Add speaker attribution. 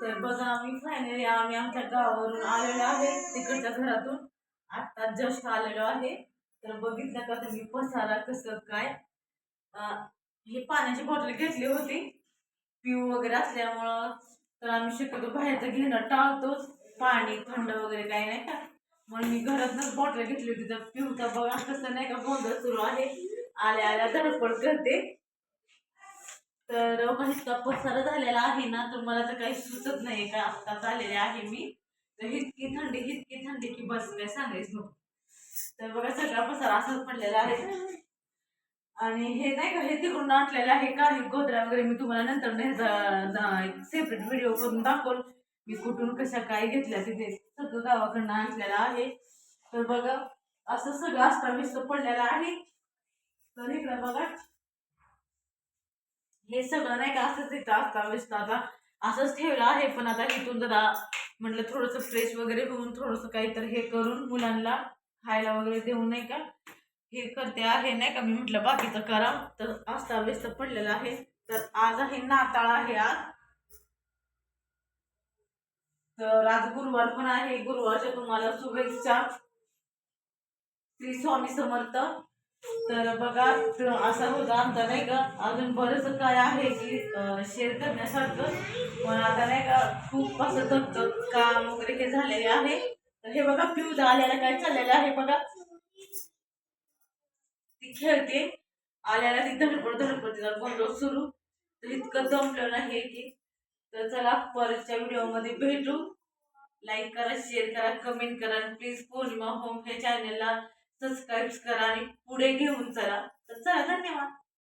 Speaker 1: तर बघा आम्ही फायनली आम्ही आमच्या गावावरून आलेलो आहे तिकडच्या घरातून. आत्ता जस्ट आलेलो आहे. तर बघितलं का तुम्ही पसारा कसं काय? हे पाण्याची बॉटल घेतली होती. पिऊ वगैरे असल्यामुळं. तर आम्ही शक्यतो बाहेरचं घेणं टाळतोच. पाणी थंड वगैरे काही नाही का? मग मी घरातनंच बॉटल घेतली होती. तर पिऊचा बघा कसं नाही का गोंधळ सुरू आहे. आल्या आल्या धडपड करते. तर इतका पसारा झालेला आहे ना तर मला तर काही सुचत नाही का आत्ताच आलेले आहे मी. तर इतकी थंडी इतकी थंडी की बस काय सांगायचं नको. तर बघा सगळा पसारा असाच पडलेला आहे. आणि हे नाही का हे तिकडून आटलेलं आहे का हे गोधऱ्या वगैरे मी तुम्हाला नंतर सेपरेट व्हिडिओ करून दाखवल. मी कुठून कशा काय घेतल्या तिथे सगळं गावाकडनं आणलेलं आहे. तर बघा असं सगळं अस्ताव्यस्त पडलेलं आहे. तर इकडं बघा. हे सगळं नाही का असंच इथं अस्ताव्यस्त आता असंच ठेवलं आहे. पण आता इथून जरा म्हटलं थोडंसं फ्रेश वगैरे होऊन थोडंसं काहीतरी हे करून मुलांना खायला वगैरे देऊन नाही का हे करते आहे. नाही का मी म्हटलं बाकीचं करा. तर अस्ताव्यस्त पडलेलं आहे. तर आज आहे नाताळ आहे आज. तर आज गुरुवार पण आहे. गुरुवारच्या तुम्हाला शुभेच्छा. श्री स्वामी समर्थ. तर बघा असा होता आमचा नाही का? अजून बरंच काय आहे की शेअर करण्यासारखं. पण आता नाही का खूप असं दगदग काम वगैरे हे झालेले आहे. तर हे बघा फ्यूज आल्याला काय चाललेलं आहे बघा. ती खेळते. आल्याला ती धडपड धडपड तिला गोंधळ सुरू. तर इतकं दमलं आहे की. तर चला परतच्या व्हिडिओमध्ये भेटू. लाईक करा शेअर करा कमेंट करा. प्लीज पौर्णिमा होम हे चॅनलला सबस्क्राईब करा आणि पुढे घेऊन चला. तर चला धन्यवाद.